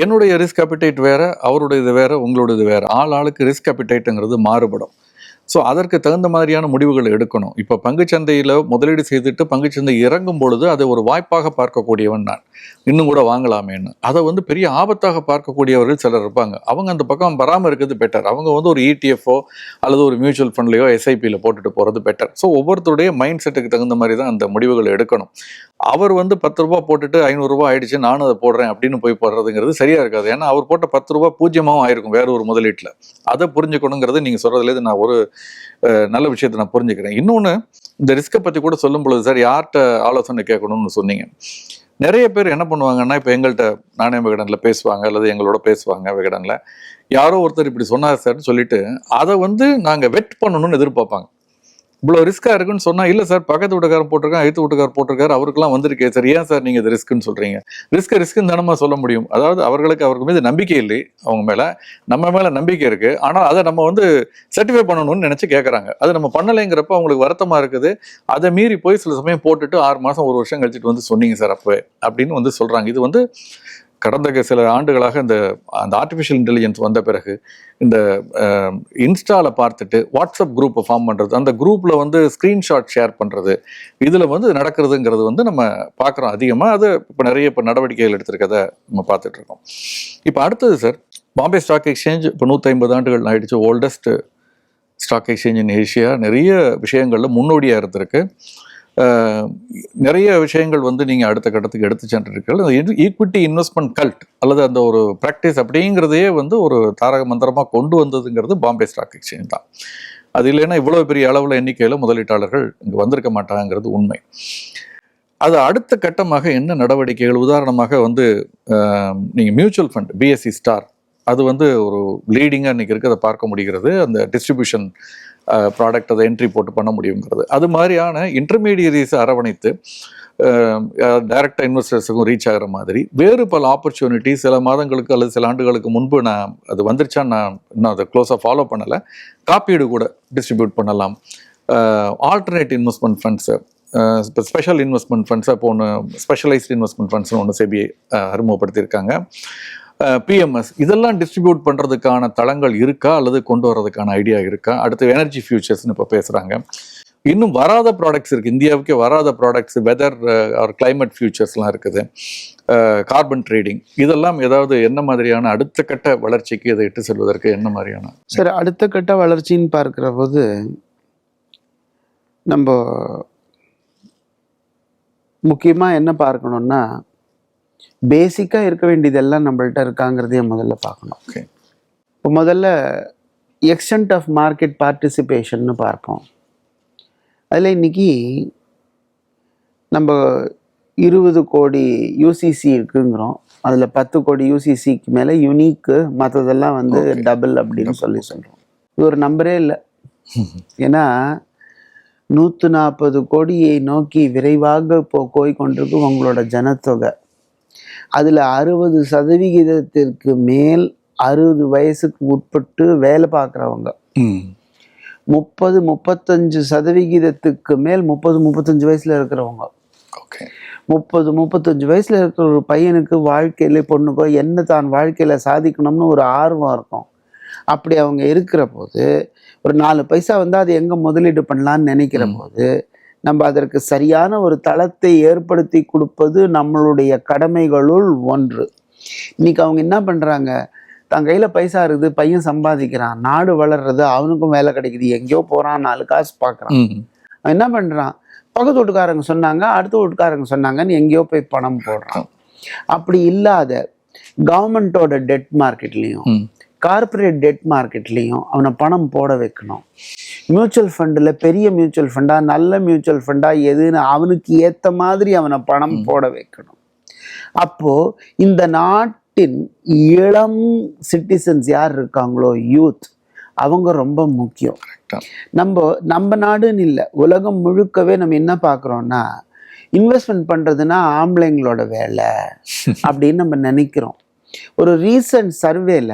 என்னுடைய risk appetite வேற அவருடையது வேறு உங்களுடையது வேறு. ஆள் ஆளுக்கு ரிஸ்க் அப்பிடைட்டுங்கிறது மாறுபடும். ஸோ அதற்கு தகுந்த மாதிரியான முடிவுகள் எடுக்கணும். இப்போ பங்குச்சந்தையில் முதலீடு செய்துட்டு பங்குச்சந்தை இறங்கும் பொழுது அதை ஒரு வாய்ப்பாக பார்க்கக்கூடியவன் நான். இன்னும் கூட வாங்கலாமேன்னு. அதை வந்து பெரிய ஆபத்தாக பார்க்கக்கூடியவர்கள் சிலர் இருப்பாங்க. அவங்க அந்த பக்கம் வராமல் இருக்கிறது பெட்டர் அவங்க வந்து ஒரு இடிஎஃப்ஓ அல்லது ஒரு மியூச்சுவல் ஃபண்ட்லையோ எஸ்ஐபியில் போட்டுட்டு போகிறது பெட்டர் ஸோ ஒவ்வொருத்தருடைய மைண்ட் செட்டுக்கு தகுந்த மாதிரி தான் அந்த முடிவுகள் எடுக்கணும். அவர் வந்து பத்து ரூபா போட்டுட்டு ஐநூறுரூவா ஆயிடுச்சு நானும் அதை போடுறேன் அப்படின்னு போய் போடுறதுங்கிறது சரியா இருக்காது. ஏன்னா அவர் போட்ட பத்து ரூபா பூஜ்ஜியமாகவும் ஆயிருக்கும் வேற ஒரு முதலீட்டில். அதை புரிஞ்சுக்கணுங்கிறது நீங்கள் சொல்கிறதுலேருந்து நான் ஒரு நல்ல விஷயத்தை நான் புரிஞ்சுக்கிறேன். இன்னொன்று இந்த ரிஸ்க்கை பற்றி கூட சொல்லும் பொழுது சார் யார்கிட்ட ஆலோசனை கேட்கணும்னு சொன்னீங்க. நிறைய பேர் என்ன பண்ணுவாங்கன்னா இப்போ எங்கள்கிட்ட நாணய விகடனில் பேசுவாங்க அல்லது எங்களோட பேசுவாங்க விகடனில். யாரோ ஒருத்தர் இப்படி சொன்னார் சார் சொல்லிட்டு அதை வந்து நாங்கள் வெட் பண்ணணும்னு எதிர்பார்ப்பாங்க. இவ்வளோ ரிஸ்க்காக இருக்குன்னு சொன்னால் இல்லை சார் பக்கத்து வீட்டுக்காரர் போட்டிருக்கான் எழுத்து வீட்டுக்காரர் போட்டிருக்காரு அவருக்கெல்லாம் வந்திருக்கே சார் ஏன் சார் நீங்கள் இது ரிஸ்க்குன்னு சொல்கிறீங்க ரிஸ்க் ரிஸ்க்குன்னு தானமாக சொல்ல முடியும். அதாவது அவர்களுக்கு அவருக்கு மீது நம்பிக்கை இல்லை அவங்க மேலே. நம்ம மேலே நம்பிக்கை இருக்குது ஆனால் அதை நம்ம வந்து சர்டிஃபை பண்ணணும்னு நினச்சி கேட்குறாங்க அது நம்ம பண்ணலைங்கிறப்ப அவங்களுக்கு வருத்தமாக இருக்குது. அதை மீறி போய் சில சமயம் போட்டுட்டு ஆறு மாதம் ஒரு வருஷம் கழிச்சிட்டு வந்து சொன்னீங்க சார் அப்போ அப்படின்னு வந்து சொல்கிறாங்க இது வந்து கடந்த சில ஆண்டுகளாக இந்த அந்த ஆர்டிஃபிஷியல் இன்டெலிஜென்ஸ் வந்த பிறகு இந்த இன்ஸ்டாவில் பார்த்துட்டு வாட்ஸ்அப் குரூப்பை ஃபார்ம் பண்ணுறது அந்த குரூப்பில் வந்து ஸ்க்ரீன்ஷாட் ஷேர் பண்ணுறது இதில் வந்து நடக்கிறதுங்கிறது வந்து நம்ம பார்க்குறோம் அதிகமாக அது இப்போ நிறைய இப்போ நடவடிக்கைகள் எடுத்திருக்கதை நம்ம பார்த்துட்ருக்கோம் இப்போ அடுத்தது சார் பாம்பே ஸ்டாக் எக்ஸ்சேஞ்ச் இப்போ நூற்றி ஆண்டுகள் ஆயிடுச்சு oldest stock exchange in Asia நிறைய விஷயங்களில் முன்னோடியாக இருந்திருக்கு. நிறைய விஷயங்கள் வந்து நீங்கள் அடுத்த கட்டத்துக்கு எடுத்து சென்றிருக்கீர்கள் அந்த ஈக்விட்டி இன்வெஸ்ட்மெண்ட் கல்ட் அல்லது அந்த ஒரு ப்ராக்டிஸ் அப்படிங்கிறதையே வந்து ஒரு தாரக மந்திரமாக கொண்டு வந்ததுங்கிறது பாம்பே ஸ்டாக் எக்ஸ்சேஞ்ச் தான். அது இல்லைன்னா இவ்வளோ பெரிய அளவில் எண்ணிக்கையில் முதலீட்டாளர்கள் இங்கே வந்திருக்க மாட்டாங்கிறது உண்மை. அது அடுத்த கட்டமாக என்ன நடவடிக்கைகள்? உதாரணமாக வந்து நீங்கள் மியூச்சுவல் ஃபண்ட் பிஎஸ்சி ஸ்டார் அது வந்து ஒரு லீடிங்காக இன்னைக்கு இருக்கிறத பார்க்க முடிகிறது. அந்த டிஸ்ட்ரிபியூஷன் ப்ராடக்ட் அதை என்ட்ரி போட்டு பண்ண முடியுங்கிறது. அது மாதிரியான இன்டர்மீடியரிஸை அரவணைத்து டைரக்டாக இன்வெஸ்டர்ஸுக்கும் ரீச் ஆகிற மாதிரி வேறு பல ஆப்பர்ச்சுனிட்டி சில மாதங்களுக்கு அல்லது சில ஆண்டுகளுக்கு முன்பு நான் அது வந்துருச்சா நான் இன்னும் அதை க்ளோஸாக ஃபாலோ பண்ணலை. காப்பீடு கூட டிஸ்ட்ரிபியூட் பண்ணலாம். ஆல்டர்னேட் இன்வெஸ்ட்மெண்ட் ஃபண்ட்ஸு இப்போ ஸ்பெஷல் இன்வெஸ்ட்மெண்ட் ஃபண்ட்ஸ் அப்போ ஒன்று ஸ்பெஷலைஸ்டு இன்வெஸ்ட்மெண்ட் ஃபண்ட்ஸ்னு ஒன்று செபி அறிமுகப்படுத்தியிருக்காங்க. பிஎம்எஸ் இதெல்லாம் டிஸ்ட்ரிபியூட் பண்ணுறதுக்கான தளங்கள் இருக்கா? அல்லது கொண்டு வர்றதுக்கான ஐடியா இருக்கா? அடுத்து எனர்ஜி ஃபியூச்சர்ஸ்னு இப்போ பேசுகிறாங்க இன்னும் வராத ப்ராடக்ட்ஸ் இருக்குது இந்தியாவுக்கே வராத ப்ராடக்ட்ஸ் வெதர் ஆர் கிளைமேட் ஃபியூச்சர்ஸ்லாம் இருக்குது. கார்பன் ட்ரேடிங் இதெல்லாம் ஏதாவது என்ன மாதிரியான அடுத்த கட்ட வளர்ச்சிக்கு இதை இட்டு செல்வதற்கு என்ன மாதிரியான? சரி அடுத்த கட்ட வளர்ச்சின்னு பார்க்குற போது நம்ம முக்கியமாக என்ன பார்க்கணுன்னா பேசிக்காக இருக்க வேண்டியதெல்லாம் நம்மள்ட்ட இருக்காங்கிறதையும் முதல்ல பார்க்கணும். ஓகே இப்போ முதல்ல எக்ஸ்டென்ட் ஆஃப் மார்க்கெட் பார்ட்டிசிபேஷன்னு பார்ப்போம். அதில் இன்னைக்கு நம்ம இருபது கோடி யூசிசி இருக்குங்கிறோம். அதில் பத்து கோடி யூசிசிக்கு மேலே யுனிக்கு மற்றதெல்லாம் வந்து. டபுள் அப்படின்னு சொல்லி சொல்கிறோம் இது ஒரு நம்பரே இல்லை. ஏன்னா நூற்று நாற்பது கோடியை நோக்கி விரைவாக இப்போ போய் கொண்டிருக்கும் உங்களோட ஜனத்தொகை. அதில் அறுபது சதவிகிதத்திற்கு மேல் அறுபது வயசுக்கு உட்பட்டு வேலை பார்க்குறவங்க. முப்பது முப்பத்தஞ்சு சதவிகிதத்துக்கு மேல் முப்பது முப்பத்தஞ்சு வயசுல இருக்கிறவங்க. ஓகே. முப்பது முப்பத்தஞ்சு வயசுல இருக்கிற ஒரு பையனுக்கு வாழ்க்கையில பொண்ணுக்கோ என்ன தான் வாழ்க்கையில சாதிக்கணும்னு ஒரு ஆர்வம் இருக்கும். அப்படி அவங்க இருக்கிற போது ஒரு நாலு பைசா வந்து அது எங்க முதலீடு பண்ணலாம்னு நினைக்கிற. போது நம்ம அதற்கு சரியான ஒரு தளத்தை ஏற்படுத்தி கொடுப்பது நம்மளுடைய கடமைகளுள் ஒன்று. இன்னைக்கு அவங்க என்ன பண்றாங்க? தன் கையில பைசா இருக்குது பையன் சம்பாதிக்கிறான் நாடு வளர்றது அவனுக்கும் வேலை கிடைக்குது எங்கேயோ போறான் நாலு காசு பார்க்கறான் அவன் என்ன பண்றான்? பக்கத்து வீட்டுக்காரங்க சொன்னாங்க அடுத்த வீட்டுக்காரங்க சொன்னாங்கன்னு எங்கேயோ போய் பணம் போடுறான். அப்படி இல்லாத கவர்மெண்ட்டோட டெட் மார்க்கெட்லேயும் ம் கார்ப்பரேட் டெட் மார்க்கெட்லேயும் அவனை பணம் போட வைக்கணும். மியூச்சுவல் ஃபண்டில் பெரிய மியூச்சுவல் ஃபண்டா நல்ல மியூச்சுவல் ஃபண்டா எதுன்னு அவனுக்கு ஏற்ற மாதிரி அவனை பணம். போட வைக்கணும். அப்போ இந்த நாட்டின் இளம் சிட்டிசன்ஸ் யார் இருக்காங்களோ? யூத் அவங்க ரொம்ப முக்கியம். நம்ம நம்ம நாடுன்னு இல்லை உலகம் முழுக்கவே நம்ம என்ன பார்க்குறோம்னா இன்வெஸ்ட்மெண்ட் பண்ணுறதுன்னா ஆம்பளைங்களோட வேலை அப்படின்னு நம்ம நினைக்கிறோம். ஒரு ரீசன்ட் சர்வேல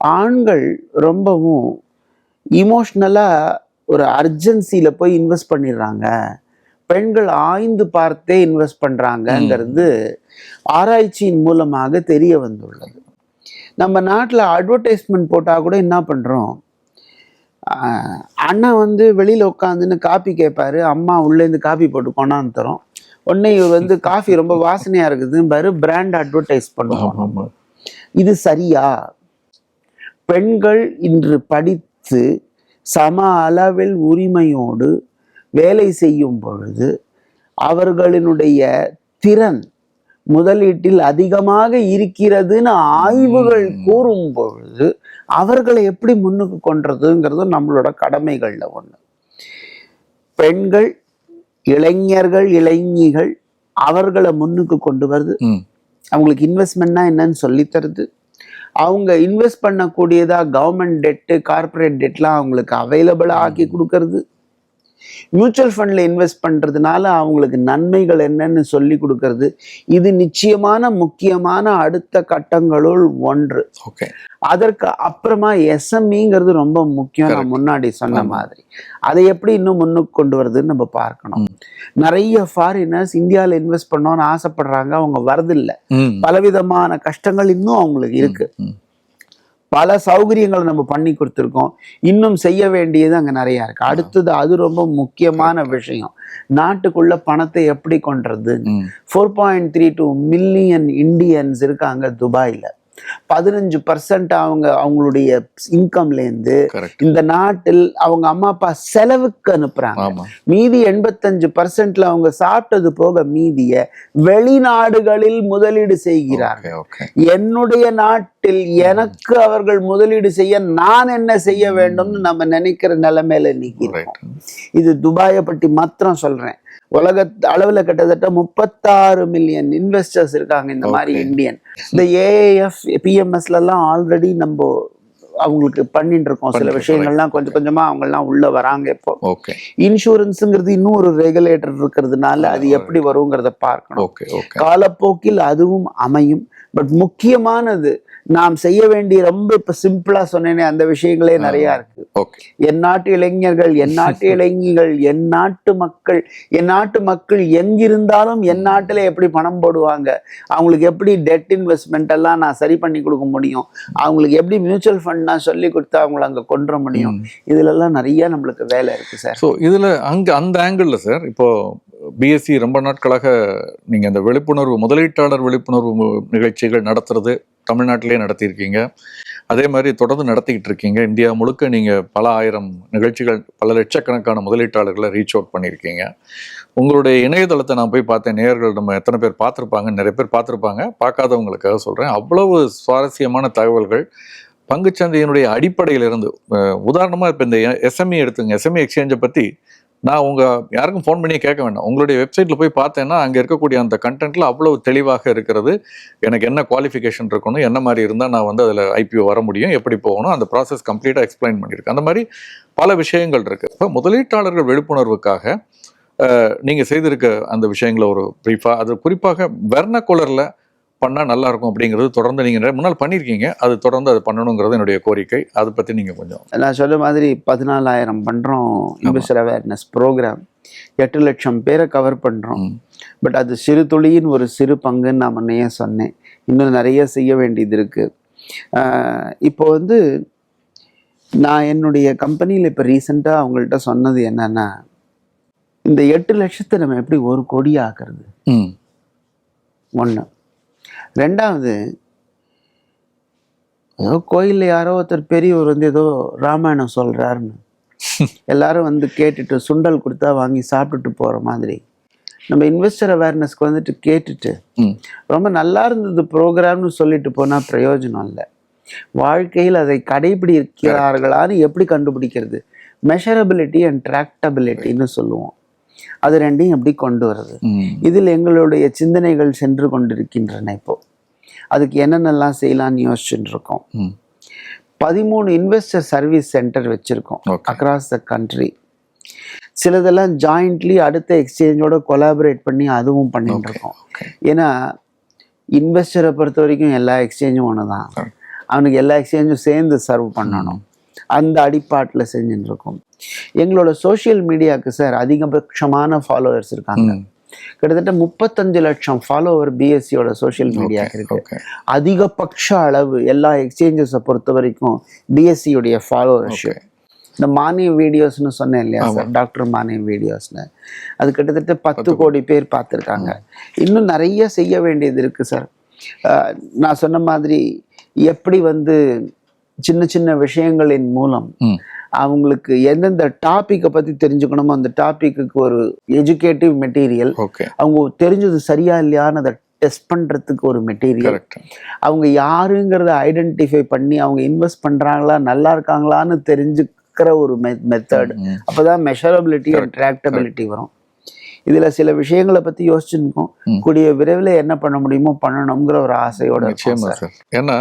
ஆண்கள் ரொம்பவும் இமோஷ்னலாக ஒரு அர்ஜென்சியில் போய் இன்வெஸ்ட் பண்ணிடுறாங்க. பெண்கள் ஆய்ந்து பார்த்தே இன்வெஸ்ட் பண்ணுறாங்கங்கிறது ஆராய்ச்சியின் மூலமாக தெரிய வந்துள்ளது. நம்ம நாட்டில் அட்வர்டைஸ்மெண்ட் போட்டால் கூட என்ன பண்ணுறோம் அண்ணன் வந்து வெளியில் உட்காந்துன்னு காப்பி கேட்பாரு. அம்மா உள்ளேருந்து காப்பி போட்டு கொண்டாந்து தரோம். உடனே இவர் வந்து காஃபி ரொம்ப வாசனையாக இருக்குது. பாரு பிராண்ட் அட்வர்டைஸ் பண்ணுவோம். இது சரியா? பெண்கள் இன்று படித்து சம அளவில் உரிமையோடு வேலை செய்யும் பொழுது அவர்களினுடைய திறன் முதலீட்டில் அதிகமாக இருக்கிறதுன்னு ஆய்வுகள் கூறும் பொழுது அவர்களை எப்படி முன்னுக்கு கொண்டுறதுங்கிறது நம்மளோட கடமைகள்ல ஒண்ணு. பெண்கள் இளைஞர்கள் இளைஞிகள் அவர்களை முன்னுக்கு கொண்டு வருது. அவங்களுக்கு இன்வெஸ்ட்மெண்ட்னா என்னன்னு சொல்லித் தருது. அவங்க இன்வெஸ்ட் பண்ணக்கூடியதா கவர்மெண்ட் டெட்டு கார்ப்பரேட் டெட்லாம் அவங்களுக்கு அவைலபிளாக ஆக்கி கொடுக்கறது? மியூச்சுவல் ஃபண்டில் இன்வெஸ்ட் பண்ணுறதுனால அவங்களுக்கு நன்மைகள் என்னன்னு சொல்லி கொடுக்கறது. இது நிச்சயமான முக்கியமான அடுத்த கட்டங்களுள் ஒன்று. ஓகே அதற்கு அப்புறமா எஸ்எம்இங்கிறது ரொம்ப முக்கியம். நான். முன்னாடி சொன்ன. மாதிரி. அதை எப்படி இன்னும் முன்னுக்கு கொண்டு வருதுன்னு நம்ம பார்க்கணும். நிறைய ஃபாரினர்ஸ் இந்தியாவில் இன்வெஸ்ட் பண்ணோன்னு ஆசைப்படுறாங்க. அவங்க வரதில்லை பலவிதமான கஷ்டங்கள் இன்னும் அவங்களுக்கு இருக்கு. பல சௌகரியங்களை நம்ம பண்ணி கொடுத்துருக்கோம். இன்னும் செய்ய வேண்டியது அங்க நிறைய இருக்கு. அடுத்தது அது ரொம்ப முக்கியமான விஷயம். நாட்டுக்குள்ள பணத்தை எப்படி கொண்டுறது four point three two million Indians இருக்காங்க துபாயில. பதினஞ்சு பர்சன்ட் அவங்க அவங்களுடைய இன்கம்லேருந்து இந்த நாட்டில் அவங்க அம்மா அப்பா செலவுக்கு அனுப்புறாங்க. மீதி எண்பத்தஞ்சு பர்சன்ட்ல அவங்க சாப்பிட்டது போக மீதிய வெளிநாடுகளில் முதலீடு செய்கிறார்கள் என்னுடைய நாட்டில் எனக்கு அவர்கள் முதலீடு செய்ய நான் என்ன செய்ய வேண்டும்னு நம்ம நினைக்கிற நிலைமையில. ரைட் இது துபாயை பற்றி மாத்திரம் சொல்றேன். உலக அளவுல கிட்டத்தட்ட முப்பத்தாறு மில்லியன் இன்வெஸ்டர்ஸ் இருக்காங்க இந்த மாதிரி. இந்தியன் இந்த ஏஎஃப் பிஎம்எஸ்ல எல்லாம் ஆல்ரெடி நம்ம அவங்களுக்கு பண்ணிட்டு இருக்கோம். சில விஷயங்கள்லாம் கொஞ்சம் கொஞ்சமா அவங்க எல்லாம் உள்ள வராங்க இப்போ. இன்சூரன்ஸுங்கிறது இன்னும் ஒரு ரெகுலேட்டர் இருக்கிறதுனால அது எப்படி வருங்கிறத பார்க்கணும். காலப்போக்கில் அதுவும் அமையும். பட் முக்கியமானது நாம் செய்ய வேண்டிய ரொம்ப இப்ப சிம்பிளா சொன்னேனே அந்த விஷயங்களே நிறைய இருக்கு. என் நாட்டு இளைஞர்கள் என் நாட்டு இளைஞிகள் என் நாட்டு மக்கள் என் நாட்டு மக்கள் எங்கிருந்தாலும் என் நாட்டில் எப்படி பணம் போடுவாங்க? அவங்களுக்கு எப்படி டெட் இன்வெஸ்ட்மெண்ட் எல்லாம் நான் சரி பண்ணி கொடுக்க முடியும்? அவங்களுக்கு எப்படி மியூச்சுவல் ஃபண்ட் நான் சொல்லி கொடுத்து அவங்கள அங்க கொண்டு முடியும்? இதுல எல்லாம் நிறைய நம்மளுக்கு வேலை இருக்கு சார். ஸோ இதில் அங்கே அந்த ஆங்கிளில் சார் இப்போ பிஎஸ்சி ரொம்ப நாட்களாக நீங்கள் அந்த விழிப்புணர்வு முதலீட்டாளர் விழிப்புணர்வு நிகழ்ச்சிகள் நடத்துறது தமிழ்நாட்டிலே நடத்தியிருக்கீங்க. அதே மாதிரி தொடர்ந்து நடத்திக்கிட்டு இருக்கீங்க. இந்தியா முழுக்க நீங்கள் பல ஆயிரம் நிகழ்ச்சிகள் பல லட்சக்கணக்கான முதலீட்டாளர்களை ரீச் அவுட் பண்ணியிருக்கீங்க. உங்களுடைய இணையதளத்தை நான் போய் பார்த்தேன். நேயர்கள் நம்ம எத்தனை பேர் பார்த்துருப்பாங்க நிறைய பேர் பார்த்துருப்பாங்க. பார்க்காதவங்களுக்காக சொல்கிறேன் அவ்வளவு சுவாரஸ்யமான தகவல்கள். பங்குச்சந்தையினுடைய அடிப்படையிலிருந்து உதாரணமாக இப்போ இந்த எஸ்எம்இ எடுத்துங்க. எஸ்எம்இ எக்ஸ்சேஞ்சை பற்றி நான் உங்கள் யாருக்கும் ஃபோன் பண்ணி கேட்க வேண்டாம். உங்களுடைய வெப்சைட்டில் போய் பார்த்தேன்னா அங்கே இருக்கக்கூடிய அந்த கண்டென்ட்டில் அவ்வளவு தெளிவாக இருக்கிறது. எனக்கு என்ன குவாலிஃபிகேஷன் இருக்கணும் என்ன மாதிரி இருந்தால் நான் வந்து அதில் ஐபிஓ வர முடியும் எப்படி போகணும் அந்த ப்ராசஸ் கம்ப்ளீட்டாக எக்ஸ்பிளைன் பண்ணியிருக்கேன் அந்த மாதிரி பல விஷயங்கள் இருக்குது இப்போ முதலீட்டாளர்கள் விழிப்புணர்வுக்காக நீங்கள் செய்திருக்க அந்த விஷயங்களை ஒரு ப்ரீஃபாக அது குறிப்பாக வெர்னகுலர்ல பண்ணா நல்லா இருக்கும் அப்படிங்கிறது தொடர்ந்து நீங்க நிறைய முன்னால் பண்ணியிருக்கீங்க. அது தொடர்ந்து அது பண்ணணுங்கிறது என்னுடைய கோரிக்கை. அதை பத்தி நீங்க கொஞ்சம் நான் சொன்ன மாதிரி பதினாலாயிரம் பண்றோம். இன்வெஸ்டர் அவேர்னஸ் ப்ரோக்ராம் எட்டு லட்சம் பேரை கவர் பண்றோம். ம், பட் அது சிறு துளியின் ஒரு சிறு பங்குன்னு நான் முன்னையே சொன்னேன். இன்னும் நிறைய செய்ய வேண்டியது இருக்கு. ஆஹ் இப்போ வந்து நான் என்னுடைய கம்பெனியில் இப்போ ரீசெண்டாக அவங்கள்ட்ட சொன்னது என்னன்னா இந்த எட்டு லட்சத்தை நம்ம எப்படி ஒரு கோடி ஆக்குறது? ஒன்று ரெண்டாவது ஏதோ கோயிலில் யாரோ ஒருத்தர் பெரியவர் வந்து ஏதோ ராமாயணம் சொல்கிறாருன்னு எல்லாரும் வந்து கேட்டுட்டு சுண்டல் கொடுத்தா வாங்கி சாப்பிட்டுட்டு போகிற மாதிரி. நம்ம இன்வெஸ்டர் அவேர்னஸ்க்கு வந்துட்டு கேட்டுட்டு ரொம்ப நல்லா இருந்தது ப்ரோக்ராம்னு சொல்லிட்டு போனால் பிரயோஜனம் இல்லை. வாழ்க்கையில் அதை கடைபிடிக்கிறார்களான்னு எப்படி கண்டுபிடிக்கிறது? மெஷரபிலிட்டி அண்ட் ட்ராக்டபிலிட்டின்னு சொல்லுவோம். அது ரெண்டையும் எப்படி கொண்டு வருது? ம், இதில் எங்களுடைய சிந்தனைகள் சென்று கொண்டிருக்கின்றன இப்போ. அதுக்கு என்னென்னலாம் செய்யலாம்னு யோசிச்சுட்டு இருக்கோம். பதிமூணு இன்வெஸ்டர் சர்வீஸ் சென்டர் வச்சுருக்கோம். அக்ராஸ் த கண்ட்ரி சிலதெல்லாம் ஜாயிண்ட்லி அடுத்த எக்ஸ்சேஞ்சோட கொலாபரேட் பண்ணி அதுவும் பண்ணிட்டு இருக்கோம். ஏன்னா இன்வெஸ்டரை பொறுத்த வரைக்கும் எல்லா எக்ஸ்சேஞ்சும் ஒன்று தான். அவனுக்கு எல்லா எக்ஸ்சேஞ்சும் சேர்ந்து சர்வ் பண்ணணும். அந்த அடிப்பாட்டில் செஞ்சுட்டு இருக்கோம் எங்களோட சோஷியல் மீடியாவுக்கு சார் அதிகபட்சமான ஃபாலோவர்ஸ் இருக்காங்க. கிட்டத்தட்ட முப்பத்தஞ்சு லட்சம் ஃபாலோவர் பிஎஸ்சியோட சோஷியல் மீடியா இருக்கு. அதிகபட்ச அளவு எல்லா எக்ஸ்சேஞ்சஸை பொறுத்த வரைக்கும் பிஎஸ்சியுடைய ஃபாலோவர்ஷிப் இந்த மானிய வீடியோஸ்னு சொன்னேன் இல்லையா சார் டாக்டர் மானிய வீடியோஸ்னு அது கிட்டத்தட்ட பத்து கோடி. பேர் பார்த்துருக்காங்க. இன்னும் நிறைய செய்ய வேண்டியது இருக்கு சார் நான் சொன்ன மாதிரி எப்படி வந்து சின்ன சின்ன விஷயங்களின் மூலம் அவங்களுக்கு எந்தெந்த டாப்பிக்கை பற்றி தெரிஞ்சுக்கணுமோ அந்த டாப்பிக்கு ஒரு எஜுகேட்டிவ் மெட்டீரியல் அவங்க தெரிஞ்சது சரியா இல்லையான்னு அதை டெஸ்ட் பண்ணுறதுக்கு ஒரு மெட்டீரியல் அவங்க யாருங்கிறத ஐடென்டிஃபை பண்ணி அவங்க இன்வெஸ்ட் பண்றாங்களா நல்லா இருக்காங்களான்னு தெரிஞ்சுக்கிற ஒரு மெத்தட் ம். அப்பதான் மெஷரபிலிட்டி அண்ட் ட்ராக்டபிலிட்டி வரும். இதுல சில விஷயங்களை பத்தி யோசிச்சுருக்கோம். கூடிய விரைவில் என்ன பண்ண முடியுமோ பண்ணணுங்கிற ஒரு ஆசையோட ஏன்னா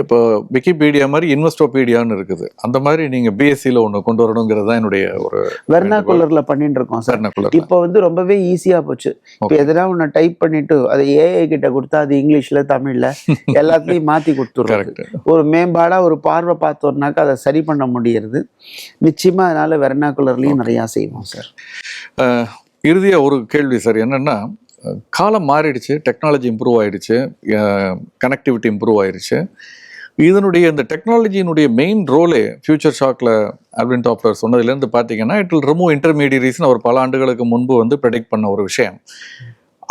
இப்போ விக்கிபீடியா மாதிரி இன்வெஸ்டோபீடியான்னு இருக்குது. அந்த மாதிரி நீங்க பிஎஸ்சியில் ஒன்று கொண்டு வரணுங்கிறது தான் என்னுடைய ஒரு வெர்னாகுலர்ல பண்ணிட்டு இருக்கோம் சார் இப்போ வந்து ரொம்பவே ஈஸியா போச்சு. இப்போ. எதனா ஒன்று டைப் பண்ணிட்டு அதை ஏஐ கிட்ட கொடுத்தா அது இங்கிலீஷ்ல தமிழ்ல எல்லாத்துலயும் மாத்தி கொடுத்துருவாங்க கரெக்ட். ஒரு மேம்பாடா ஒரு பார்வை பார்த்தோம்னாக்கா அதை சரி பண்ண முடியறது. நிச்சயமா அதனால வெர்னாகுலர்லயும் நிறைய செய்வோம் சார். இறுதியா ஒரு கேள்வி சார். என்னன்னா காலம் மாறிடுச்சு டெக்னாலஜி இம்ப்ரூவ் ஆயிடுச்சு கனெக்டிவிட்டி இம்ப்ரூவ் ஆயிடுச்சு. இதனுடைய இந்த டெக்னாலஜியினுடைய மெயின் ரோலே ஃபியூச்சர் ஷாக்ல அல்வின் டாப்லர் சொன்னதுலேருந்து பார்த்தீங்கன்னா இட் வில் ரிமூவ் இன்டர்மீடியரிஸ்னு அவர் பல ஆண்டுகளுக்கு முன்பு வந்து ப்ரெடிக்ட் பண்ண ஒரு விஷயம்.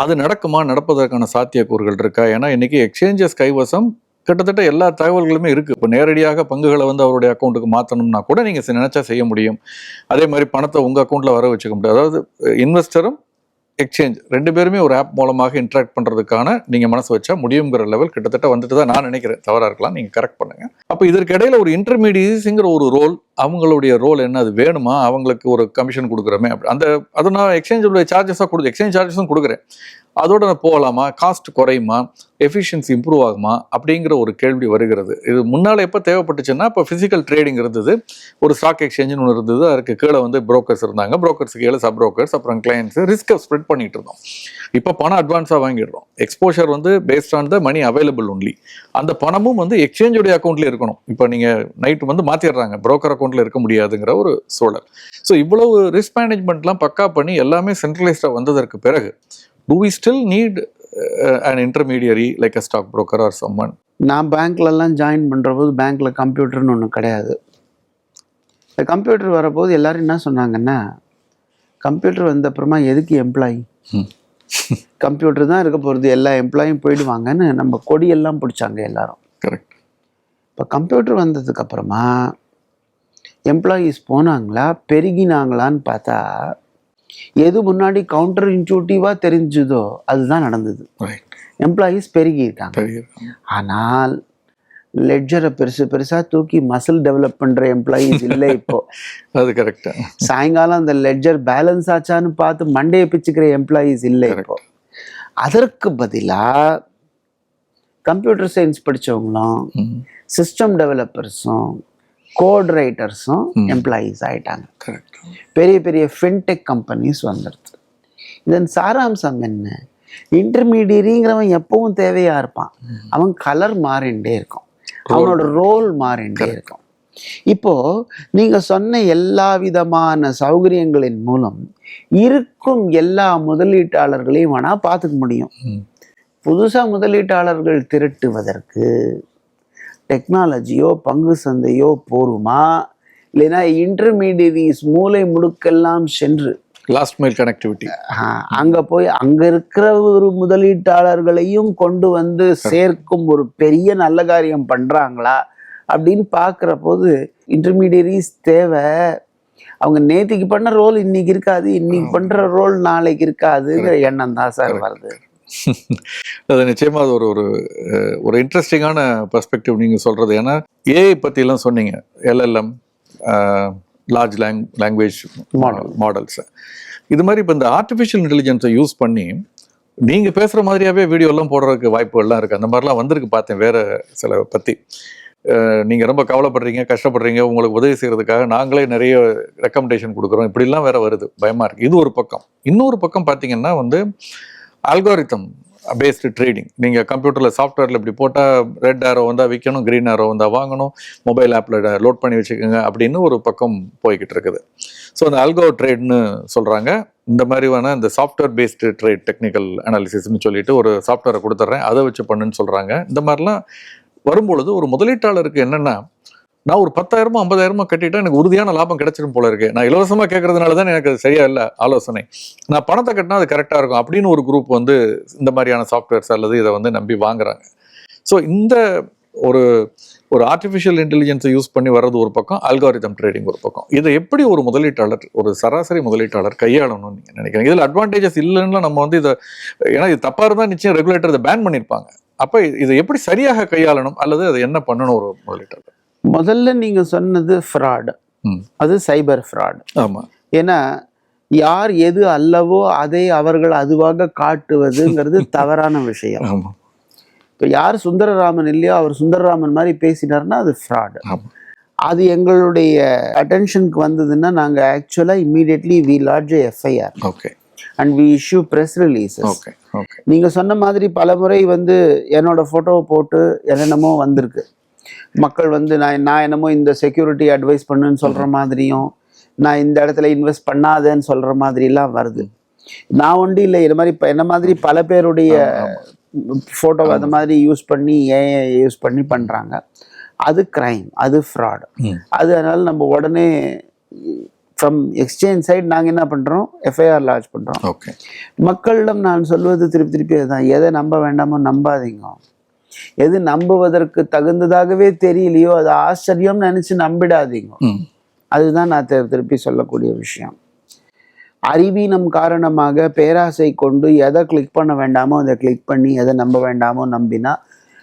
அது நடக்குமா நடப்பதற்கான சாத்தியக்கூறுகள் இருக்கா? ஏன்னா இன்றைக்கி எக்ஸ்சேஞ்சஸ் கைவசம் கிட்டத்தட்ட எல்லா தகவல்களுமே இருக்குது இப்போ நேரடியாக பங்குகளை வந்து அவருடைய அக்கௌண்ட்டுக்கு மாற்றணும்னா கூட நீங்கள் நினச்சா செய்ய முடியும். அதே மாதிரி பணத்தை உங்கள் அக்கௌண்ட்டில் வர வச்சுக்க முடியாது. அதாவது இன்வெஸ்டரும் எக்ஸ்சேஞ்ச் ரெண்டு பேருமே ஒரு ஆப் மூலமாக இன்ட்ராக்ட் பண்ணுறதுக்கான நீங்கள் மனசு வச்சா முடியுங்கிற லெவல் கிட்டத்தட்ட வந்துட்டு தான் நான் நினைக்கிறேன். தவறாக இருக்கலாம் நீங்கள் கரெக்ட் பண்ணுங்க. அப்போ இதற்கு இடையில ஒரு இன்டர்மீடியட்ஸுங்கிற ஒரு ரோல் அவங்களுடைய ரோல் என்ன அது வேணுமா? அவங்களுக்கு ஒரு கமிஷன் கொடுக்குறோமே. அப்படி அந்த அதை நான் எக்ஸ்சேஞ்சுடைய சார்ஜஸாக கொடு எக்ஸ்சேஞ்ச் சார்ஜஸும் கொடுக்குறேன். அதோட போகலாமா? காஸ்ட் குறையுமா? எஃபிஷியன்சி இம்ப்ரூவ் ஆகுமா? அப்படிங்கிற ஒரு கேள்வி வருகிறது. இது முன்னால் எப்போ தேவைப்பட்டுச்சுன்னா இப்போ ஃபிசிக்கல் ட்ரேடிங் இருந்தது. ஒரு ஸ்டாக் எக்ஸ்சேஞ்சுன்னு ஒன்று இருந்தது. அதுக்கு கீழே வந்து ப்ரோக்கர்ஸ் இருந்தாங்க. brokers கீழே சப் ப்ரோக்கர்ஸ் அப்புறம் கிளைண்ட்ஸ் ரிஸ்க்கை ஸ்ப்ரெட் பண்ணிட்டு இருந்தோம். இப்போ பணம் அட்வான்ஸாக வாங்கிடுறோம். எக்ஸ்போஷர் வந்து based on the money available only அந்த பணமும் வந்து எக்ஸ்சேஞ்சோடைய அக்கௌண்ட்லேயே இருக்கணும். இப்போ நீங்கள் நைட்டு வந்து மாற்றிடுறாங்க ப்ரோக்கர் அக்கௌண்ட்டில் இருக்க முடியாதுங்கிற ஒரு சூழல். ஸோ இவ்வளவு ரிஸ்க் மேனேஜ்மெண்ட்லாம் பக்கா பண்ணி எல்லாமே சென்ட்ரலைஸ்டாக வந்ததற்கு பிறகு we still need uh, an intermediary like a stock broker or someone? நான் பேங்க்லலாம் ஜாயின் பண்ணுற போது பேங்க்கில் கம்ப்யூட்டர்னு ஒன்று கிடையாது. இந்த கம்ப்யூட்டர் வரப்போது எல்லாரும் என்ன சொன்னாங்கன்னா கம்ப்யூட்டர் வந்த அப்புறமா எதுக்கு எம்ப்ளாயி. கம்ப்யூட்டர் தான் இருக்க போகிறது எல்லா எம்ப்ளாயும் போயிடுவாங்கன்னு நம்ம கொடியெல்லாம் பிடிச்சாங்க எல்லாரும். Correct. இப்போ கம்ப்யூட்டர் வந்ததுக்கு அப்புறமா எம்ப்ளாயீஸ் போனாங்களா பெருகினாங்களான்னு பார்த்தா எது முன்னாடி கவுண்டர் இன்ட்யூட்டிவாக தெரிஞ்சுதோ அதுதான் நடந்தது. எம்ப்ளாயீஸ் பெருகி இருக்காங்க தெரியுது ஆனால் லெட்ஜரை பெருசு பெருசா தூக்கி மசில் டெவலப் பண்ற எம்ப்ளாயீஸ் இல்லை இப்போ. அது கரெக்டா சாயங்காலம் அந்த லெட்ஜர் பேலன்ஸ் ஆச்சான்னு பார்த்து மண்டையை பிச்சுக்கிற எம்ப்ளாயீஸ் இல்லை இப்போ. அதற்கு பதிலா கம்ப்யூட்டர் சயின்ஸ் படிச்சவங்களும் சிஸ்டம் டெவலப்பர்ஸும் கோட் ரைட்டர்ஸும். எம்ப்ளாயீஸ் ஆயிட்டாங்க. பெரிய பெரிய ஃபின்டெக் கம்பெனிஸ் வந்துடுது. இதன் சாராம்சம் என்ன? இன்டர்மீடியரிங்கிறவன் எப்பவும் தேவையா இருப்பான். அவன் கலர் மாறிண்டே இருக்கும். அவனோட ரோல் மாறிண்டே இருக்கும். இப்போ நீங்க சொன்ன எல்லா விதமான சௌகரியங்களின் மூலம் இருக்கும் எல்லா முதலீட்டாளர்களையும் வேணா பார்த்துக்க முடியும். புதுசா முதலீட்டாளர்கள் திரட்டுவதற்கு டெக்னாலஜியோ பங்கு சந்தையோ போருமா? இல்லைன்னா இன்டர்மீடியரிஸ் மூளை முடுக்கெல்லாம் சென்று. லாஸ்ட் மைல் கனெக்டிவிட்டி அங்க போய் அங்க இருக்கிற ஒரு முதலீட்டாளர்களையும் கொண்டு வந்து சேர்க்கும் ஒரு பெரிய நல்ல காரியம் பண்றாங்களா? அப்படின்னு பார்க்குற போது இன்டர்மீடியரிஸ் தேவை. அவங்க நேத்திக்கு பண்ண ரோல் இன்னைக்கு இருக்காது இன்னைக்கு பண்ற ரோல் நாளைக்கு இருக்காதுங்கிற எண்ணம் தான் சார் வருது. அது நிச்சயமா அது ஒரு ஒரு ஒரு இன்ட்ரெஸ்டிங்கான பெர்ஸ்பெக்டிவ் நீங்க சொல்றது. ஏன்னா ஏஐ பத்திலாம் சொன்னீங்க. LLM large lang language Model. Models இது மாதிரி இப்போ இந்த ஆர்டிஃபிஷியல் இன்டெலிஜென்ஸை யூஸ் பண்ணி நீங்க பேசுற மாதிரியாவே வீடியோ எல்லாம் போடுறதுக்கு வாய்ப்புகள்லாம் இருக்கு. அந்த மாதிரிலாம் வந்திருக்கு பார்த்தேன் வேற சில பத்தி. அஹ், நீங்க ரொம்ப கவலைப்படுறீங்க கஷ்டப்படுறீங்க உங்களுக்கு உதவி செய்யறதுக்காக நாங்களே நிறைய ரெக்கமெண்டேஷன் கொடுக்குறோம். இப்படிலாம் வேற வருது. பயமா இருக்கு. இது ஒரு பக்கம். இன்னொரு பக்கம் பார்த்தீங்கன்னா வந்து அல்காரிதம் பேஸ்டு ட்ரேடிங் நீங்கள் கம்ப்யூட்டரில் சாஃப்ட்வேரில் இப்படி போட்டால் ரெட் ஆரோ வந்தால் விற்கணும் க்ரீன் ஆரோ வந்தால் வாங்கணும் மொபைல் ஆப்பில் லோட் பண்ணி வச்சுக்கோங்க அப்படின்னு ஒரு பக்கம் போய்கிட்டு இருக்குது. ஸோ அந்த அல்கோ ட்ரேட்னு சொல்கிறாங்க இந்த மாதிரியான இந்த சாஃப்ட்வேர் பேஸ்டு ட்ரேட் டெக்னிக்கல் அனாலிசிஸ்னு சொல்லிட்டு ஒரு சாஃப்ட்வேரை கொடுத்துட்றேன் அதை வச்சு பண்ணுன்னு சொல்கிறாங்க இந்த மாதிரிலாம் வரும்பொழுது ஒரு முதலீட்டாளருக்கு என்னென்னா நான் ஒரு பத்தாயிரமோ ஐம்பதாயிரமோ கட்டிட்டா எனக்கு உறுதியான லாபம் கிடைச்சிடும் போல இருக்கு. நான் இலவசமாக கேட்கறதுனால தான் எனக்கு அது சரியா இல்லை ஆலோசனை. நான் பணத்தை கட்டினா அது கரெக்டாக இருக்கும் அப்படின்னு ஒரு குரூப் வந்து இந்த மாதிரியான சாஃப்ட்வேர்ஸ் அல்லது இதை வந்து நம்பி வாங்குறாங்க. ஸோ இந்த ஒரு ஒரு ஆர்டிஃபிஷியல் இன்டெலிஜென்ஸை யூஸ் பண்ணி வர்றது ஒரு பக்கம் அல்காரிதம் ட்ரேடிங் ஒரு பக்கம். இதை எப்படி ஒரு முதலீட்டாளர் ஒரு சராசரி முதலீட்டாளர் கையாளணும்னு நீங்கள் நினைக்கிறீங்க? இதில் அட்வான்டேஜஸ் இல்லைன்னா நம்ம வந்து இதை ஏன்னா இது தப்பாக இருந்தால் நிச்சயம் ரெகுலேட்டர் இதை பேன் பண்ணியிருப்பாங்க அப்போ இதை எப்படி சரியாக கையாளணும் அல்லது அதை என்ன பண்ணணும் ஒரு முதலீட்டாளர்? முதல்ல நீங்க சொன்னது ஃப்ராட். அது சைபர் ஃப்ராட் ஆமா. ஏன்னா யார் எது அல்லவோ அதை அவர்கள் அதுவாக காட்டுவதுங்கிறது தவறான விஷயம். இப்போ யார் சுந்தரராமன் இல்லையோ அவர் சுந்தரராமன் மாதிரி பேசினார்னா அது ஃப்ராட் அது எங்களுடைய அட்டென்ஷனுக்கு வந்ததுன்னா நாங்கள் ஆக்சுவலாக immediately we lodge FIR okay and we issue press releases okay okay நீங்க சொன்ன மாதிரி பல முறை வந்து என்னோட போட்டோவை போட்டு என்னென்னமோ வந்திருக்கு. மக்கள் வந்து நான் நான் என்னமோ இந்த செக்யூரிட்டி அட்வைஸ் பண்ணுன்னு சொல்ற மாதிரியும் நான் இந்த இடத்துல இன்வெஸ்ட் பண்ணாதேன்னு சொல்ற மாதிரிலாம் வருது. நான் ஒண்டி இல்லை. இது மாதிரி இப்போ என்ன மாதிரி பல பேருடைய ஃபோட்டோ அந்த மாதிரி யூஸ் பண்ணி ஏஐ யூஸ் பண்ணி பண்றாங்க? அது கிரைம் அது ஃப்ராட். அது அதனால நம்ம உடனே ஃப்ரம் எக்ஸ்சேஞ்ச் சைடு நாங்கள் என்ன பண்ணுறோம் எஃப்ஐஆர் லாட்ஜ் பண்ணுறோம் ஓகே. மக்களிடம் நான் சொல்வது திருப்பி திருப்பி அதுதான். எதை நம்ப வேண்டாமோ நம்பாதீங்க. எது நம்புவதற்கு தகுந்ததாகவே தெரியலையோ அது ஆச்சரியம் நினைச்சு நம்பிடாதீங்க. அதுதான் நான் திரு- திருப்பி சொல்லக்கூடிய விஷயம். அறிவீனம் காரணமாக பேராசை கொண்டு எதை கிளிக் பண்ண வேண்டாமோ அதை கிளிக் பண்ணி எதை நம்ப வேண்டாமோ நம்பினா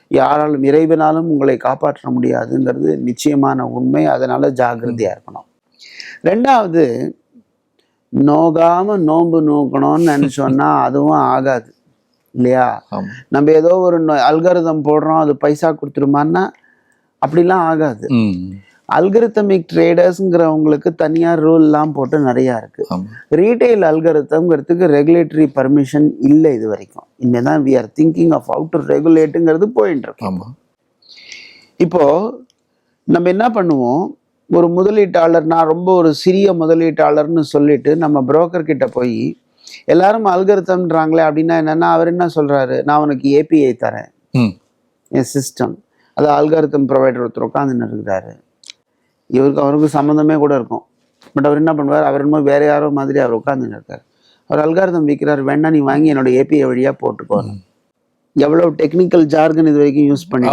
யாராலும் இறைவனாலும் உங்களை காப்பாற்ற முடியாதுங்கிறது நிச்சயமான உண்மை. அதனால ஜாக்கிரதையா இருக்கணும். ரெண்டாவது நோகாம நோன்பு நோக்கணும்னு நினைச்சோம்னா அதுவும் ஆகாது. இல்லையா? நம்ம ஏதோ ஒரு அல்கரிதம் போடுறோம் அது பைசா கொடுத்துருமான்னா அப்படிலாம் ஆகாது. ம். அல்கரிதமிக் ட்ரேடர்ஸ்ங்கிறவங்களுக்கு தனியார் ரூல்லாம் போட்டு நிறையா இருக்கு. ரீட்டைல் அல்கரிதம்ங்கிறதுக்கு ரெகுலேட்டரி பர்மிஷன் இல்லை இது வரைக்கும் இனிமேல் தான் we are thinking of out to ரெகுலேட்டுங்கிறது போயிட்டு இருக்கு. ஆமா. இப்போ நம்ம என்ன பண்ணுவோம்? ஒரு முதலீட்டாளர் நான் ரொம்ப ஒரு சிறிய முதலீட்டாளர்னு சொல்லிட்டு நம்ம புரோக்கர் கிட்ட போய் எல்லாரும் அல்கரிதம்ன்றாங்களே அப்படின்னா என்னன்னா அவர் என்ன சொல்றாரு? நான் உனக்கு ஏபிஐ தரேன். என் சிஸ்டம் அது அல்காரிதம் ப்ரொவைடர் ஒருத்தர் உட்காந்துன்னு இருக்கிறாரு இவருக்கு அவருக்கு சம்மந்தமே கூட இருக்கும். பட் அவர் என்ன பண்ணுவார்? அவர் என்னமோ வேற யாரோ மாதிரி அவர் உட்காந்துன்னு இருக்கார் அவர் அல்காரிதம் விற்கிறார் வேணா நீ வாங்கி என்னோட ஏபிஐ வழியா போட்டுக்கோ. எவ்வளவு டெக்னிக்கல் ஜார்கன் இது வரைக்கும் யூஸ் பண்ணி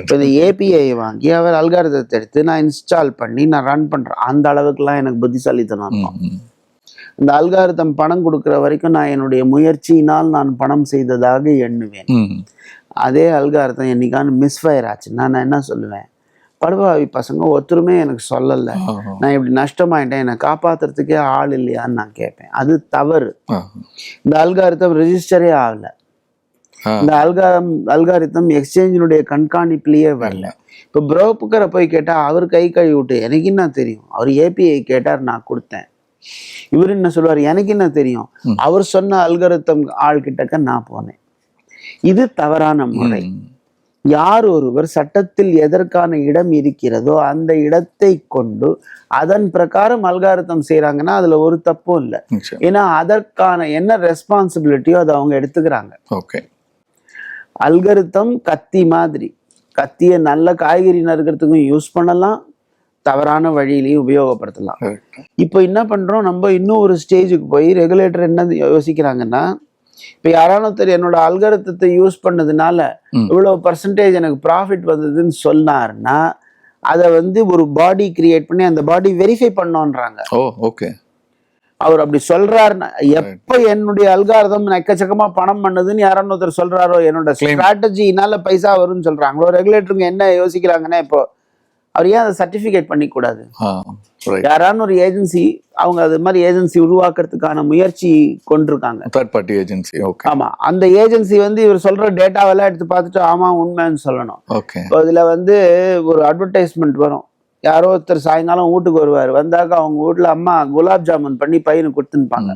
இப்போ இந்த ஏபிஐ வாங்கி அவர் அல்காரிதத்தை எடுத்து நான் இன்ஸ்டால் பண்ணி நான் ரன் பண்றேன். அந்த அளவுக்குலாம் எனக்கு புத்திசாலித்தனம் இருக்கும். இந்த அல்காரிதம் பணம் கொடுக்குற வரைக்கும் நான் என்னுடைய முயற்சியினால் நான் பணம் செய்ததாக எண்ணுவேன். அதே அல்காரத்தம் என்னைக்கான மிஸ்ஃபயர் ஆச்சுன்னா நான் என்ன சொல்லுவேன்? படுபாவி பசங்க ஒருத்தருமே எனக்கு சொல்லலை. நான் இப்படி நஷ்டமாயிட்டேன். என்னை காப்பாத்துறதுக்கே ஆள் இல்லையான்னு நான் கேட்பேன். அது தவறு. இந்த அல்காரிதம் ரெஜிஸ்டரே ஆகல. இந்த அல்காரம் அல்காரிதம் எக்ஸ்சேஞ்சினுடைய கண்காணிப்புலயே வரல. இப்போ புரோக்கரை போய் கேட்டா அவர் கை கழுவி விட்டு எனக்கு என்ன தெரியும்? அவர் ஏபிஐ கேட்டார் நான் கொடுத்தேன். இவர் என்ன சொல்லுவார்? எனக்கு என்ன தெரியும். அவர் சொன்ன அல்கரித்தம் ஆள் கிட்டக்க நான் போனேன். இது தவறான முறை. யார் ஒருவர் சட்டத்தில் எதற்கான இடம் இருக்கிறதோ அந்த இடத்தை கொண்டு அதன் பிரகாரம் அல்காரிதம் செய்றாங்கன்னா அதுல ஒரு தப்பும் இல்லை. ஏன்னா அதற்கான என்ன ரெஸ்பான்சிபிலிட்டியோ அதை அவங்க எடுத்துக்கிறாங்க. ஓகே. அல்கரித்தம் கத்தி மாதிரி. கத்தியை நல்ல காய்கறி நறுக்கிறதுக்கும் யூஸ் பண்ணலாம். தவறான வழியிலையும் உபயோகப்படுத்தலாம். இப்போ என்ன பண்றோம்? நம்ம இன்னும் ஒரு ஸ்டேஜுக்கு போய் ரெகுலேட்டர் என்ன யோசிக்கிறாங்கன்னா இப்போ யாரான ஒருத்தர் என்னோட அல்கரித்தத்தை யூஸ் பண்ணதுனால ம். இவ்வளவு பர்சன்டேஜ் எனக்கு ப்ராஃபிட் வந்ததுன்னு சொன்னாருன்னா அதை வந்து ஒரு பாடி கிரியேட் பண்ணி அந்த பாடி வெரிஃபை பண்ணோன்றாங்க. ஓ ஓகே. அவர் அப்படி சொல்றாருன்னா எப்ப என்னுடைய அல்காரதம் எக்கச்சக்கமா பணம் பண்ணுதுன்னு யாரான ஒருத்தர் சொல்றாரோ என்னோட. ஸ்ட்ராட்டஜினால பைசா வரும்னு சொல்றாங்களோ ரெகுலேட்டருங்க என்ன யோசிக்கிறாங்கன்னா இப்போ அவர் ஏன் அதை சர்டிஃபிகேட் பண்ணி கூடாது ஆ ரைட் யாரான ஒரு ஏஜென்சி அவங்க அது மாதிரி ஏஜென்சி உருவாக்குறதுக்கான முயற்சி கொண்டிருக்காங்க. தேர்ட் பார்ட்டி ஏஜென்சி ஓகே ஆமா அந்த ஏஜென்சி வந்து இவர் சொல்ற டேட்டாவெல்லாம் எடுத்து பார்த்துட்டு ஆமா உண்மைன்னு சொல்லணும். ஓகே இப்போ இதுல வந்து ஒரு அட்வர்டைஸ்மெண்ட் வரும். யாரோ ஒருத்தர் சாயங்காலம் வீட்டுக்கு வருவார். வந்தாக்க அவங்க வீட்ல அம்மா குலாப் ஜாமுன் பண்ணி பையனுக்கு கொடுத்துருப்பாங்க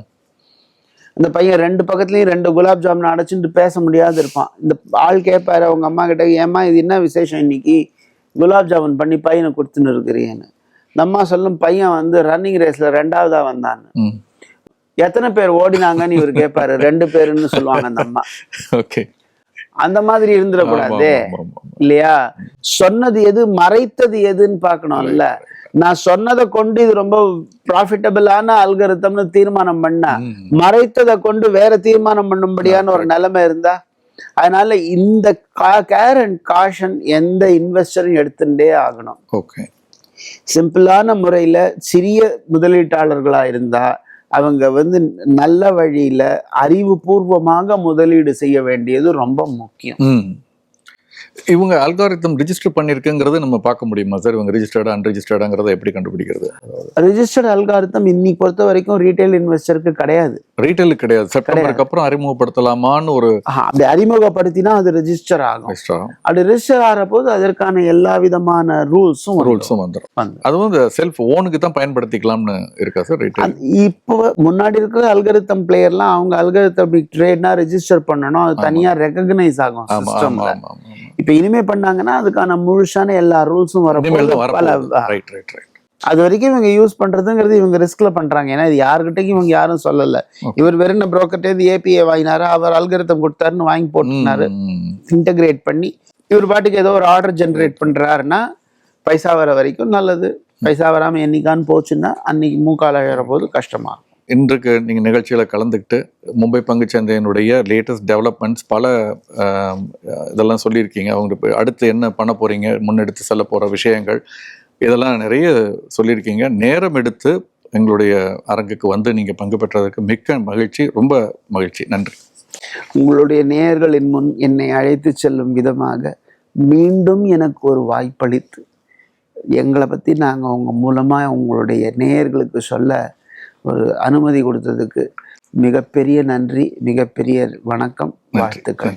அந்த பையன் ரெண்டு பக்கத்துலயும் ரெண்டு குலாப் ஜாமுன் அடைச்சிட்டு பேச முடியாது இருப்பான். இந்த ஆள் கேட்பாரு அவங்க அம்மா கிட்ட ஏம்மா இது என்ன விசேஷம் இன்னைக்கு? குலாப் ஜாமுன் பண்ணி பையனுக்கு கொடுத்துன்னு இருக்கிறீன்னு இந்த அம்மா சொல்லும் பையன் வந்து ரன்னிங் ரேஸ்ல ரெண்டாவதா வந்தான்னு ம். எத்தனை பேர் ஓடினாங்கன்னு இவர் கேட்பாரு ரெண்டு பேருன்னு சொல்லுவாங்க அந்த அம்மா. ஓகே. அந்த மாதிரி இருந்துடக்கூடாது. இல்லையா? சொன்னது எது மறைத்தது எதுன்னு பார்க்கணும்ல. நான் சொன்னதை கொண்டு இது ரொம்ப ப்ராஃபிட்டபிளான அல்கரிதம்னு தீர்மானம் பண்ணா மறைத்ததை கொண்டு வேற தீர்மானம் பண்ணும்படியான ஒரு நிலைமை இருந்தா? அதனால இந்த கேர் அண்ட் காஷன் எந்த இன்வெஸ்டரும் எடுத்துட்டே ஆகணும். ஓகே. சிம்பிளான முறையில சிறிய முதலீட்டாளர்களா இருந்தா அவங்க வந்து நல்ல வழியில அறிவுபூர்வமாக முதலீடு செய்ய வேண்டியது ரொம்ப முக்கியம். இவங்க அல்காரிதம் ரிஜிஸ்டர் பண்ணிருக்குங்கிறது நம்ம பார்க்க முடியுமா சார்? இவங்க ரிஜிஸ்டர்டா அன்ரிஜிஸ்டர்டாங்கிறத எப்படி கண்டுபிடிக்கிறது? ரிஜிஸ்டர்ட் அல்காரிதம் இன்னைக்கு பொறுத்த வரைக்கும் ரீட்டைல் இன்வெஸ்டருக்கு கிடையாது. ரீட்டைலுக்கு கிடையாது. செப்டம்பருக்கு அப்புறம் அறிமுகப்படுத்தலாமான்னு ஒரு அப்படி அறிமுகப்படுத்தினா அது ரெஜிஸ்டர் ஆகும். அப்படி ரெஜிஸ்டர் ஆகிற போது அதற்கான எல்லா விதமான ரூல்ஸும் ரூல்ஸும் வந்துடும். வந்து அதுவும் இந்த செல்ஃப் ஓனுக்கு தான் பயன்படுத்திக்கலாம்னு இருக்கா சார் ரீட்டைல் இப்போ முன்னாடி இருக்கிற அல்கரித்தம் பிளேயர்லாம் அவங்க அல்கரித்தமிக் ட்ரேட்னா ரெஜிஸ்டர் பண்ணணும். அது தனியா ரெகக்னைஸ் ஆகும் சிஸ்டம்ல இப்ப இனிமே பண்ணாங்கன்னா அதுக்கான முழுசான எல்லா ரூல்ஸும் ரைட் அது வரைக்கும் இவங்க யூஸ் பண்றதுங்கிறது இவங்க ரிஸ்க்ல பண்றாங்க. ஏன்னா இது யாருக்கிட்டையும் இவங்க யாரும் சொல்லல. இவர் வெறும் புரோக்கர்ட்டேருந்து ஏபிஏ வாங்கினாரு. அவர் அல்கரித்தம் கொடுத்தாருன்னு வாங்கி போட்டுனாரு இன்டகிரேட் பண்ணி இவர் பாட்டுக்கு ஏதோ ஒரு ஆர்டர் ஜென்ரேட் பண்றாருன்னா பைசா வர வரைக்கும் நல்லது. பைசா வராம என்னைக்கான்னு போச்சுன்னா அன்னைக்கு மூக்கால் போது கஷ்டமா இருக்கும். இன்றைக்கு நீங்கள் நிகழ்ச்சியில் கலந்துக்கிட்டு மும்பை பங்குச்சந்தையினுடைய லேட்டஸ்ட் டெவலப்மெண்ட்ஸ் பல இதெல்லாம் சொல்லியிருக்கீங்க. அவங்க அடுத்து என்ன பண்ண போகிறீங்க முன்னெடுத்து செல்ல போகிற விஷயங்கள் இதெல்லாம் நிறைய சொல்லியிருக்கீங்க. நேரம் எடுத்து எங்களுடைய அரங்குக்கு வந்து நீங்கள் பங்கு பெற்றதற்கு மிக்க மகிழ்ச்சி ரொம்ப மகிழ்ச்சி. நன்றி. உங்களுடைய நேயர்களின் முன் என்னை அழைத்து செல்லும் விதமாக மீண்டும் எனக்கு ஒரு வாய்ப்பளித்து எங்களை பற்றி நாங்கள் உங்கள் மூலமாக உங்களுடைய நேயர்களுக்கு சொல்ல ஒரு அனுமதி கொடுத்ததுக்கு மிகப்பெரிய நன்றி மிகப்பெரிய வணக்கம் வாழ்த்துக்கள்.